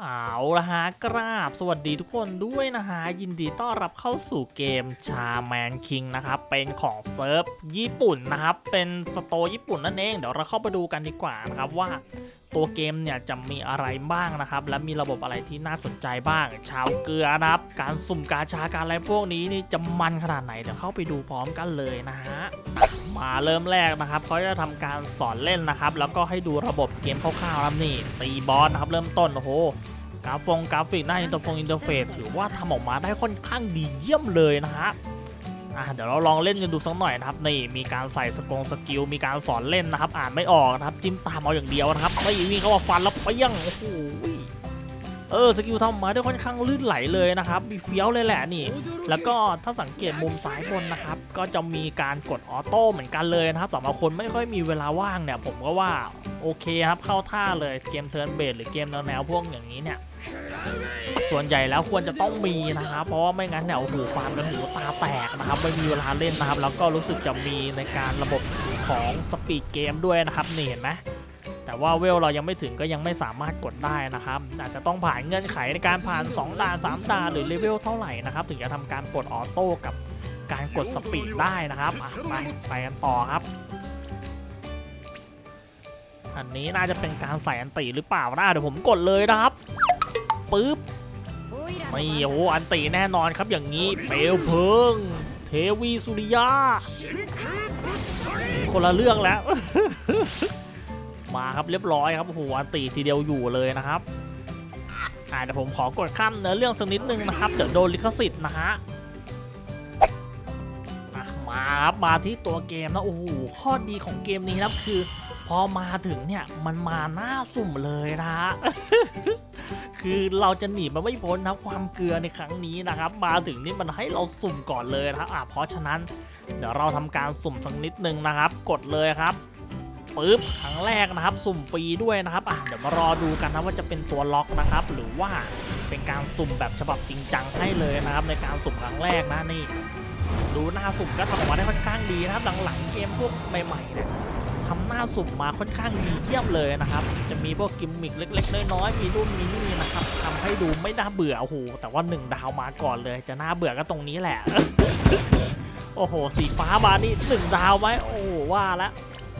เอาละฮะกราบสวัสดีทุกคนด้วยนะฮะ ยินดีต้อนรับเข้าสู่เกมชาแมนคิงนะครับ เป็นของเซิร์ฟญี่ปุ่นนะครับ เป็นสโตร์ญี่ปุ่นนั่นเอง เดี๋ยวเราเข้าไปดูกันดีกว่านะครับว่าตัวเกมเนี่ยจะมีอะไรบ้างนะครับ และมีระบบอะไรที่น่าสนใจบ้าง ชาวเกลือนะครับ การสุ่มกาชาการอะไรพวกนี้นี่จะมันขนาดไหนเดี๋ยวเข้าไปดูพร้อมกันเลยนะฮะ มาเริ่มแรกนะครับเขาจะทำการสอนเล่นนะครับ แล้วก็ให้ดูระบบเกมคร่าวๆนะครับนี่ ตีบอสนะครับเริ่มต้นโอ้โหกราฟงกราฟิกหน้าอินเตอร์ฟงอินเตอร์เฟซถือว่าทำออกมาได้ค่อนข้างดีเยี่ยมเลยนะฮะอะเดี๋ยวเราลองเล่นกันดูสักหน่อยนะครับนี่มีการใส่สกงสกิลมีการสอนเล่นนะครับ อ่านไม่ออกนะครับจิ้มตามเอาอย่างเดียวนะครับไม่วิ่งเข้ามาฟันแล้วเปี้ยงโอ้โห เออสกิลทำออกมาได้ค่อนข้างลื่นไหลเลยนะครับมีเฟี้ยวเลยแหละนี่ แล้วก็ถ้าสังเกตมุมซ้ายบนนะครับ ก็จะมีการกดออโต้เหมือนกันเลยนะครับสำหรับคนไม่ค่อยมีเวลาว่างเนี่ย ผมก็ว่าโอเคครับเข้าท่าเลยเกมเทิร์นเบสหรือเกมแนวๆพวกอย่างนี้เนี่ยส่วนใหญ่แล้วควรจะต้องมีนะครับ เพราะว่าไม่งั้นเนี่ยโอ้โหฟาร์มกันหูตาแตกนะครับ ไม่มีเวลาเล่นนะครับ แล้วก็รู้สึกจะมีในการระบบของสปีดเกมด้วยนะครับนี่เห็นไหม แต่ว่าเวลเรายังไม่ถึงก็ยังไม่สามารถกดได้นะครับ อาจจะต้องผ่านเงื่อนไขในการผ่าน 2ด่าน3ด่านหรือเลเวลเท่าไหร่นะครับถึงจะทำการปลดออโต้กับการกดสปีดได้นะครับไปไปกันต่อครับ อันนี้น่าจะเป็นการใส่อันติหรือเปล่านะเดี๋ยวผมกดเลยนะครับปึ๊บไม่โอ้อันติแน่นอนครับอย่างนี้เปลวเพลิง เทวีสุริยาคนละเรื่องแล้ว มาครับเรียบร้อยครับโอ้โหอันตีทีเดียวอยู่เลยนะครับอ่าเดี๋ยวผมขอกดข้ามเนื้อเรื่องสักนิดนึงนะครับเดี๋ยวโดนลิขสิทธิ์นะฮะมาครับมาที่ตัวเกมนะโอ้โหข้อดีของเกมนี้นะครับคือ พอมาถึงเนี่ยมันมาหน้าสุ่มเลยนะฮะคือเราจะหนีมันไม่พ้นนะความเกลือในครั้งนี้นะครับ มาถึงนี่มันให้เราสุ่มก่อนเลยนะครับอะเพราะฉะนั้น เดี๋ยวเราทำการสุ่มสักนิดนึงนะครับ กดเลยครับ ปึ๊บครั้งแรกนะครับ สุ่มฟรีด้วยนะครับอะเดี๋ยวมารอดูกันนะว่าจะเป็นตัวล็อกนะครับ หรือว่าเป็นการสุ่มแบบฉบับจริงจังให้เลยนะครับ ในการสุ่มครั้งแรกนะนี่ ดูหน้าสุ่มก็ทำออกมาได้ค่อนข้างดีนะครับหลังๆเกมพวกใหม่ๆเนี่ยทำหน้าสุ่มมาค่อนข้างดีเยี่ยมเลยนะครับ จะมีพวกกิมมิคเล็ก ๆ น้อยๆมีรุ่นมีนี่นะครับทำให้ดูไม่น่าเบื่อโอ้โหแต่ว่าหนึ่งดาวมาก่อนเลย จะน่าเบื่อก็ตรงนี้แหละ โอ้โห สีฟ้ามานี่หนึ่งดาวไหมโอ้โหว่าแล้ว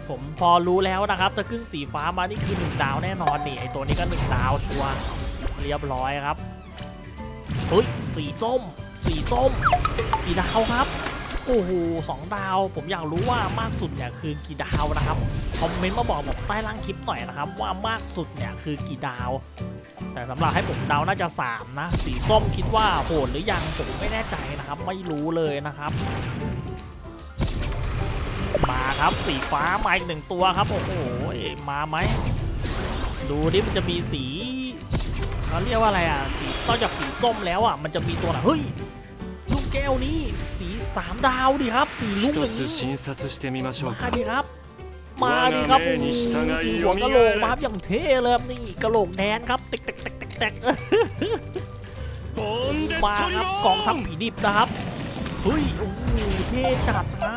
ผมพอรู้แล้วนะครับจะขึ้นสีฟ้ามานี่คือหนึ่งดาวแน่นอนนี่ไอตัวนี้ก็หนึ่งดาวชัวร์เรียบร้อยครับเฮ้ยสีส้ม สีส้มกี่ดาวครับโอ้โหสองดาว ผมอยากรู้ว่ามากสุดเนี่ยคือกี่ดาวนะครับคอมเมนต์มาบอกผมใต้ล่างคลิปหน่อยนะครับ ว่ามากสุดเนี่ยคือกี่ดาว แต่สำหรับให้ผมเดาน่าจะ 3 นะ สีส้มคิดว่าโหดหรือยังผมไม่แน่ใจนะครับ ไม่รู้เลยนะครับ มาครับสีฟ้ามาอีกหนึ่งตัวครับโอ้โหมาไหมดูดิมันจะมีสีเขาเรียกว่าอะไรอะสีนอกจากสีส้มแล้วอะมันจะมีตัวไหนเฮ้ยลูกแก้วนี้สีสามดาวดิครับสีลูกอย่างนี้มาดีครับมาดีครับหัวกะโหลกมาครับอย่างเท่เลยนี่กะโหลกแดนครับติ๊กติ๊กติ๊กติ๊ติ๊กมาครับกองทัพผีดิบนะครับเฮ้ยโอ้โหเท่จัดนะ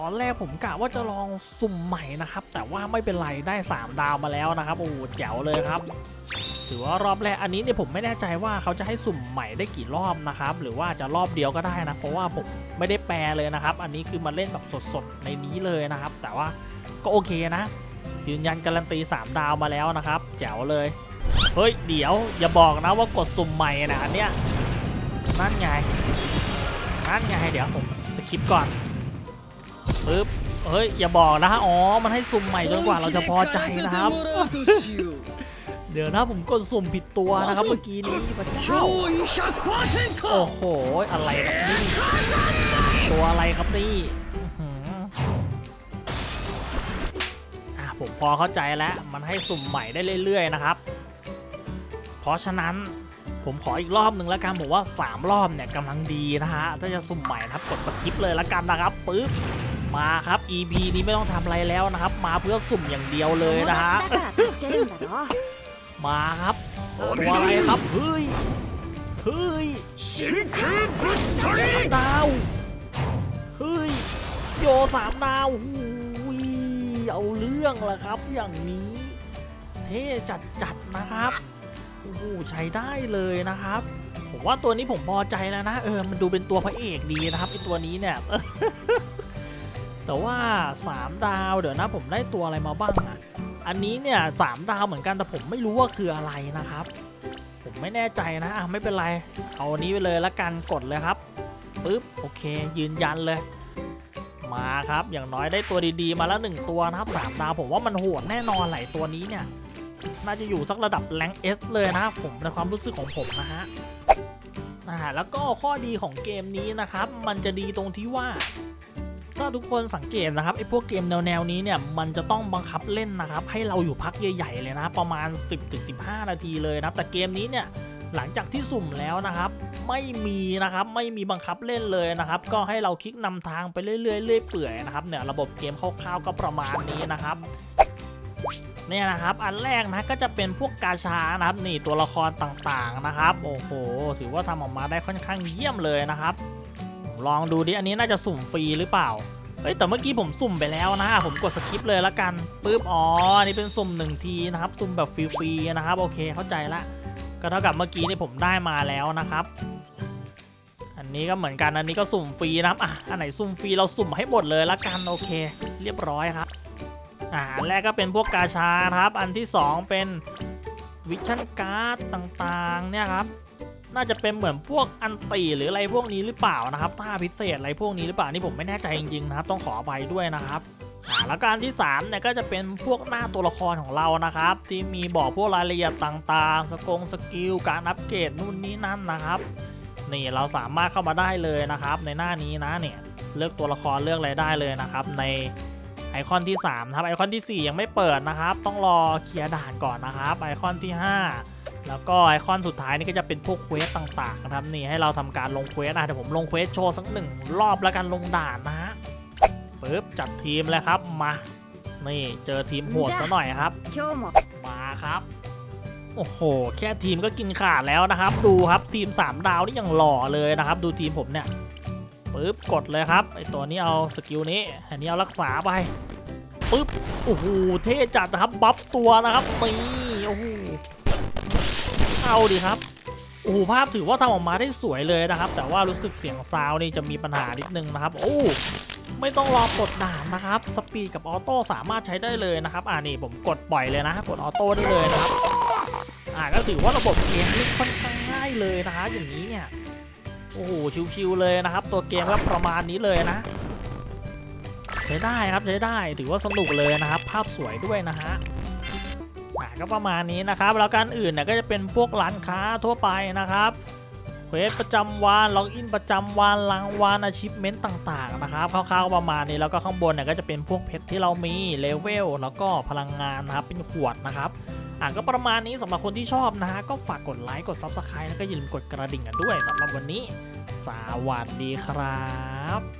ตอนแรกผมกะว่าจะลองสุ่มใหม่นะครับ แต่ว่าไม่เป็นไรได้ 3 ดาวมาแล้วนะครับโอ้โหแจ๋วเลยครับ ถือว่ารอบแรกอันนี้เนี่ยผมไม่แน่ใจว่าเขาจะให้สุ่มใหม่ได้กี่รอบนะครับ หรือว่าจะรอบเดียวก็ได้นะ เพราะว่าผมไม่ได้แปลเลยนะครับ อันนี้คือมาเล่นแบบสดๆในนี้เลยนะครับ แต่ว่าก็โอเคนะ ยืนยันการันตี 3 ดาวมาแล้วนะครับ แจ๋วเลยเฮ้ยเดี๋ยวอย่าบอกนะว่ากดสุ่มใหม่นะอันเนี้ยนั่นไงนั่นไงเดี๋ยวผมสคิปก่อน ปึ๊บเฮ้ยอย่าบอกนะฮะอ๋อมันให้สุ่มใหม่จนกว่าเราจะพอใจนะครับ เดี๋ยวนะผมกดสุ่มผิดตัวนะครับเมื่อกี้นี้พระเจ้าโอ้โหอะไรครับนี่ตัวอะไรครับนี่อื้อหืออะผมพอเข้าใจแล้วมันให้สุ่มใหม่ได้เรื่อย ๆ นะครับ เพราะฉะนั้นผมขออีกรอบหนึ่งแล้วกันผมว่า 3 รอบเนี่ยกำลังดีนะฮะถ้าจะสุ่มใหม่นะครับกดสกิปเลยแล้วกันนะครับปึ๊บ มาครับ EP นี้ไม่ต้องทำอะไรแล้วนะครับ มาเพื่อสุ่มอย่างเดียวเลยนะฮะมาครับตัวอะไรครับเฮ้ยเฮ้ยชิงคือบุตรีดาวเฮ้ยโยสามดาวหูยเอาเรื่องละครับอย่างนี้ เท่จัดจัดนะครับโอ้โหใช้ได้เลยนะครับผมว่าตัวนี้ผมพอใจแล้วนะ เออ มันดูเป็นตัวพระเอกดีนะครับไอตัวนี้เนี่ย แต่ว่า 3 ดาวเดี๋ยวนะผมได้ตัวอะไรมาบ้างอะอันนี้เนี่ยสามดาวเหมือนกันแต่ผมไม่รู้ว่าคืออะไรนะครับ ผมไม่แน่ใจนะอะไม่เป็นไร เอาอันนี้ไปเลยละกันกดเลยครับปึ๊บโอเค ยืนยันเลย มาครับอย่างน้อยได้ตัวดีๆ มาแล้วหนึ่งตัวนะครับสามดาวผมว่ามันโหดแน่นอนหลตัวนี้เนี่ยน่าจะอยู่สักระดับแรงเอสเลยนะครับผมในความรู้สึกของผมนะฮะอ่าแล้วก็ข้อดีของเกมนี้นะครับ มันจะดีตรงที่ว่า ถ้าทุกคนสังเกตนะครับไอ้พวกเกมแนวๆนี้เนี่ยมันจะต้องบังคับเล่นนะครับให้เราอยู่พักใหญ่ๆเลยนะ ประมาณ 10-15 นาทีเลยนะแต่เกมนี้เนี่ยหลังจากที่สุ่มแล้วนะครับไม่มีนะครับไม่มีบังคับเล่นเลยนะครับก็ให้เราคลิกนำทางไปเรื่อยๆเรื่อยเปื่อยนะครับเนี่ยระบบเกมคร่าวๆก็ประมาณนี้นะครับเนี่ยนะครับอันแรกนะก็จะเป็นพวกกาชานะครับนี่ตัวละครต่างๆนะครับ โอ้โห ถือว่าทำออกมาได้ค่อนข้างเยี่ยมเลยนะครับ ลองดูดิ อันนี้น่าจะสุ่มฟรีหรือเปล่า เฮ้ยแต่เมื่อกี้ผมสุ่มไปแล้วนะ ผมกดสคิปเลยละกันปึ๊บอ๋ออันนี่เป็นสุ่มหนึ่งทีนะครับ สุ่มแบบฟรีๆนะครับ โอเคเข้าใจละ ก็เท่ากับเมื่อกี้นี่ผมได้มาแล้วนะครับ อันนี้ก็เหมือนกันอันนี้ก็สุ่มฟรีนะครับอะอันไหนสุ่มฟรีเราสุ่มให้หมดเลยละกันโอเค เรียบร้อยครับอ่าอันแรกก็เป็นพวกกาชาครับ อันที่ 2 เป็นวิชั่นการ์ดต่างๆ เนี่ยครับ น่าจะเป็นเหมือนพวกอันตีหรืออะไรพวกนี้หรือเปล่านะครับท่าพิเศษอะไรพวกนี้หรือเปล่านี่ผมไม่แน่ใจจริงๆนะครับ ต้องขออภัยด้วยนะครับอ่าแล้วก็อันที่3เนี่ยก็จะเป็นพวกหน้าตัวละครของเรานะครับ ที่มีบอกพวกรายละเอียดต่างๆ สกงสกิลการอัปเกรดนู่นนี่นั่นนะครับนี่เราสามารถเข้ามาได้เลยนะครับ ในหน้านี้นะเนี่ยเลือกตัวละครเลือกอะไรได้เลยนะครับ ในไอคอนที่3ครับไอคอนทีสี่4 ยังไม่เปิดนะครับ ต้องรอเคลียร์ด่านก่อนนะครับ ไอคอนที่ 5 แล้วก็ไอคอนสุดท้ายนี่ก็จะเป็นพวกเควสต่างๆนะครับนี่ให้เราทำการลงเควสนะเดี๋ยวผมลงเควสโชว์สักหนึ่งรอบแล้วกันลงด่านนะปึ๊บจัดทีมเลยครับมานี่เจอทีมโหดซะหน่อยครับมาครับโอ้โห แค่ทีมก็กินขาดแล้วนะครับ ดูครับทีม 3 ดาวนี่ยังหล่อเลยนะครับ ดูทีมผมเนี่ยปึ๊บกดเลยครับไอตัวนี้เอาสกิลนี้อันนี้เอารักษาไปปึ๊บโอ้โหเท่จัดนะครับบัฟตัวนะครับนี่โอ้โห เอาดิครับโอ้โหภาพถือว่าทำออกมาได้สวยเลยนะครับ แต่ว่ารู้สึกเสียงซาวนี่จะมีปัญหานิดนึงนะครับ โอ้ไม่ต้องรอกดด่านนะครับ สปีดกับออโต้สามารถใช้ได้เลยนะครับ อ่านี่ผมกดปล่อยเลยนะ กดออโต้ได้เลยนะครับ อ่าก็ถือว่าระบบเกมนี่ค่อนข้างง่ายเลยนะคะอย่างนี้เนี่ย โอ้โห ชิวๆเลยนะครับ ตัวเกมก็ประมาณนี้เลยนะ ใช้ได้ครับใช้ได้ ถือว่าสนุกเลยนะครับ ภาพสวยด้วยนะฮะ ก็ประมาณนี้นะครับ แล้วการอื่นเนี่ยก็จะเป็นพวกร้านค้าทั่วไปนะครับเควสประจำวันล็อกอินประจำวันรางวัลอาชีพเมนต์ต่างๆนะครับคร่าวๆประมาณนี้แล้วก็ข้างบนเนี่ยก็จะเป็นพวกเพชรที่เรามีเลเวลแล้วก็พลังงานนะครับเป็นขวดนะครับอะก็ประมาณนี้สำหรับคนที่ชอบนะฮะก็ฝากกดไลค์กด Subscribe แล้วก็อย่าลืมกดกระดิ่งกันด้วยสำหรับวันนี้ สวัสดีครับ